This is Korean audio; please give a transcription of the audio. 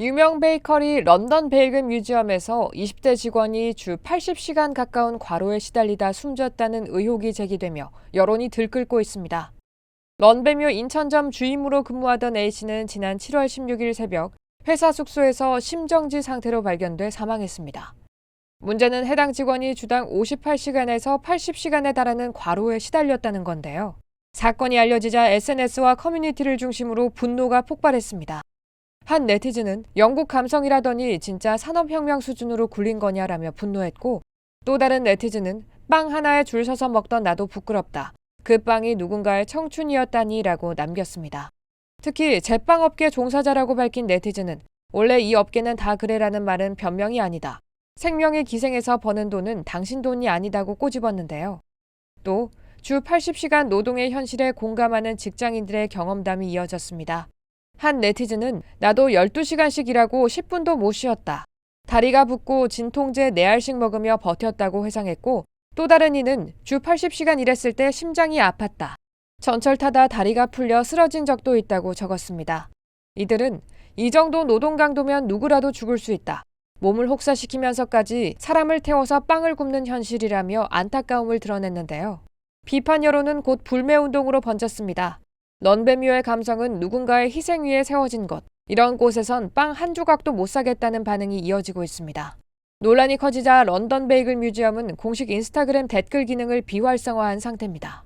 유명 베이커리 런던 베이글 뮤지엄에서 20대 직원이 주 80시간 가까운 과로에 시달리다 숨졌다는 의혹이 제기되며 여론이 들끓고 있습니다. 런베뮤 인천점 주임으로 근무하던 A씨는 지난 7월 16일 새벽 회사 숙소에서 심정지 상태로 발견돼 사망했습니다. 문제는 해당 직원이 주당 58시간에서 80시간에 달하는 과로에 시달렸다는 건데요. 사건이 알려지자 SNS와 커뮤니티를 중심으로 분노가 폭발했습니다. 한 네티즌은 영국 감성이라더니 진짜 산업혁명 수준으로 굴린 거냐라며 분노했고 또 다른 네티즌은 빵 하나에 줄 서서 먹던 나도 부끄럽다. 그 빵이 누군가의 청춘이었다니 라고 남겼습니다. 특히 제빵업계 종사자라고 밝힌 네티즌은 원래 이 업계는 다 그래라는 말은 변명이 아니다. 생명의 기생에서 버는 돈은 당신 돈이 아니다고 꼬집었는데요. 또 주 80시간 노동의 현실에 공감하는 직장인들의 경험담이 이어졌습니다. 한 네티즌은 나도 12시간씩 일하고 10분도 못 쉬었다. 다리가 붓고 진통제 4알씩 먹으며 버텼다고 회상했고 또 다른 이는 주 80시간 일했을 때 심장이 아팠다. 전철 타다 다리가 풀려 쓰러진 적도 있다고 적었습니다. 이들은 이 정도 노동 강도면 누구라도 죽을 수 있다. 몸을 혹사시키면서까지 사람을 태워서 빵을 굽는 현실이라며 안타까움을 드러냈는데요. 비판 여론은 곧 불매 운동으로 번졌습니다. 런베뮤의 감성은 누군가의 희생 위에 세워진 것. 이런 곳에선 빵 한 조각도 못 사겠다는 반응이 이어지고 있습니다. 논란이 커지자 런던 베이글 뮤지엄은 공식 인스타그램 댓글 기능을 비활성화한 상태입니다.